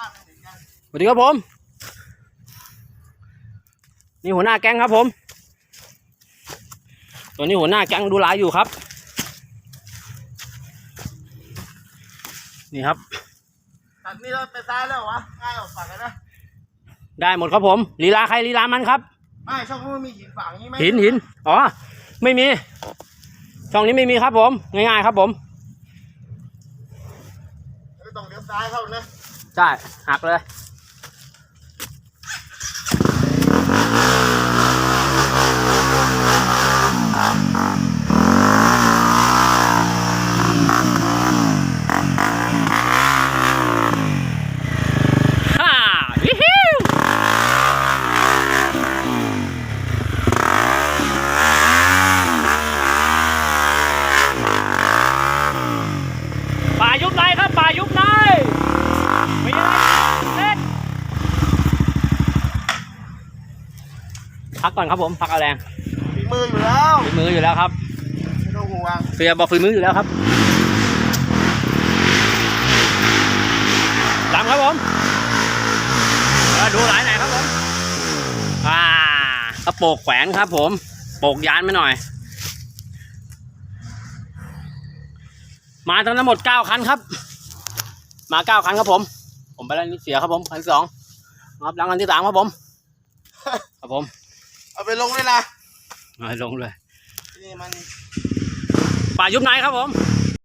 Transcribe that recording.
สวัสดีครับผม นี่หัวหน้าแก๊งครับผม ตัวนี้หัวหน้าแก๊งดูหลายอยู่ครับ นี่ครับตัดนี่เราไปซ้ายแล้วเหรอวะง่ายออกฝั่งกันนะได้หมดครับผมลีลาใครลีลามันครับไม่ช่องนู้นมีหินฝังนี่ไหมหินหินอ๋อไม่มี ช่องนี้ไม่มีครับผม ง่ายๆครับผมไม่ต้องเลี้ยวซ้ายเข้านะ ใช่หักเลย ฮ่าวิฮิวป่ายุบในครับป่ายุบในมีอะไรเล่น พักก่อนครับผมพักเอาแรงฝีมืออยู่แล้วฝีมืออยู่แล้วครับไม่ต้องห่วงเสียบอกฝีมืออยู่แล้วครับดำครับผมเออดูหลายไหนครับผมอ่ากระโปกแขวนครับ ผมโปกยานไปหน่อย มาทั้งหมดเก้าคันครับ มาเก้าคันครับผม ผมไปแล้วนี่เสียครับผมคันที่สองครับหลังคันที่สามครับผม ครับผม เอาไปลงเลยนะมาลงเลยนี่มันป่ายุบไหนครับผม